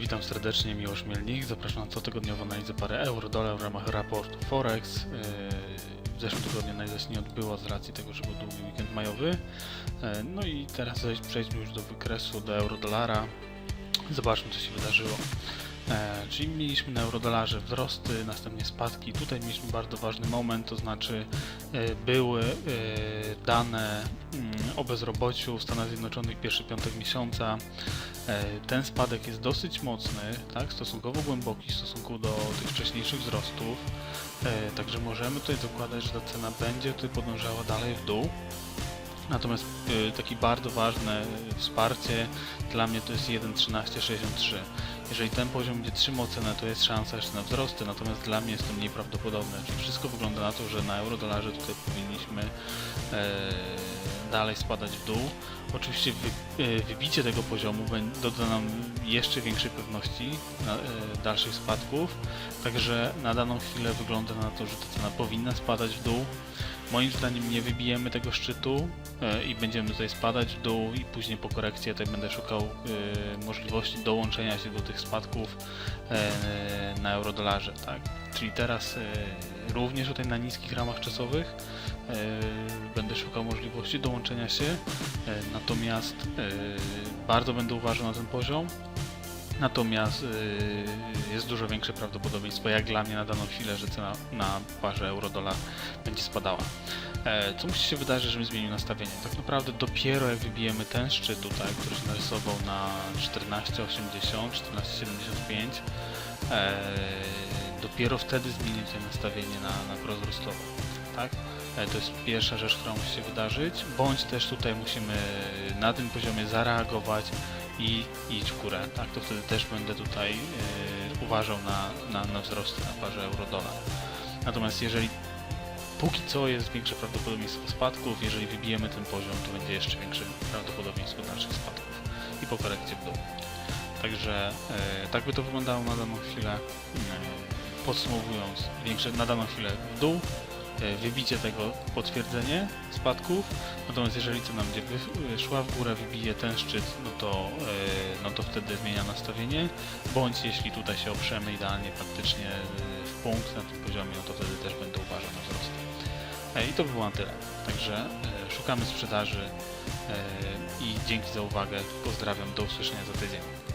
Witam serdecznie, Miłosz Mielnik. Zapraszam na cotygodniową analizę pary euro-dolar w ramach raportu Forex. Yy, W zeszłym tygodniu analiza nie odbyła z racji tego, że był długi weekend majowy. Yy, No i teraz przejdźmy już do wykresu, do euro-dolara. Zobaczmy, co się wydarzyło. E, czyli mieliśmy na eurodolarze wzrosty, następnie spadki. Tutaj mieliśmy bardzo ważny moment, to znaczy były dane mm, o bezrobociu w Stanach Zjednoczonych pierwszy piątek miesiąca. E, Ten spadek jest dosyć mocny, tak, stosunkowo głęboki w stosunku do tych wcześniejszych wzrostów. E, Także możemy tutaj zakładać, że ta cena będzie tutaj podążała dalej w dół. Natomiast y, takie bardzo ważne wsparcie dla mnie to jest 1.1363. Jeżeli ten poziom będzie trzymał cenę, to jest szansa jeszcze na wzrosty, natomiast dla mnie jest to mniej prawdopodobne. Czyli wszystko wygląda na to, że na euro-dolarze tutaj powinniśmy e, dalej spadać w dół. Oczywiście e, wybicie tego poziomu doda nam jeszcze większej pewności e, dalszych spadków, także na daną chwilę wygląda na to, że ta cena powinna spadać w dół. Moim zdaniem nie wybijemy tego szczytu e, i będziemy tutaj spadać w dół i później po korekcji tutaj będę szukał możliwości dołączenia się do tych spadków na eurodolarze, tak? Czyli teraz również tutaj na niskich ramach czasowych możliwości dołączenia się, e, natomiast e, bardzo będę uważał na ten poziom. Natomiast yy, jest dużo większe prawdopodobieństwo, jak dla mnie na daną chwilę, że cena na parze euro-dolar będzie spadała. E, co musi się wydarzyć, żebym zmienił nastawienie? Tak naprawdę dopiero jak wybijemy ten szczyt tutaj, który się narysował na 14,80, 14,75, e, dopiero wtedy zmienicie nastawienie na, na tak? E, To jest pierwsza rzecz, która musi się wydarzyć, bądź też tutaj musimy na tym poziomie zareagować i iść w górę, tak? To wtedy też będę tutaj e, uważał na, na, na wzrosty na parze euro-dolar. Natomiast jeżeli póki co jest większe prawdopodobieństwo spadków, jeżeli wybijemy ten poziom, to będzie jeszcze większe prawdopodobieństwo dalszych spadków i po korekcie w dół. Także e, tak by to wyglądało na daną chwilę. Podsumowując, większe na daną chwilę w dół, e, wybicie tego potwierdzenie spadków, natomiast jeżeli cena będzie szła w górę, wybije ten szczyt, no to, e, no to wtedy zmienia nastawienie, bądź jeśli tutaj się oprzemy idealnie praktycznie e, w punkt na tym poziomie, no to wtedy też będę uważał na wzrost. E, I to by było na tyle. Także szukamy sprzedaży i dzięki za uwagę. Pozdrawiam, do usłyszenia za tydzień.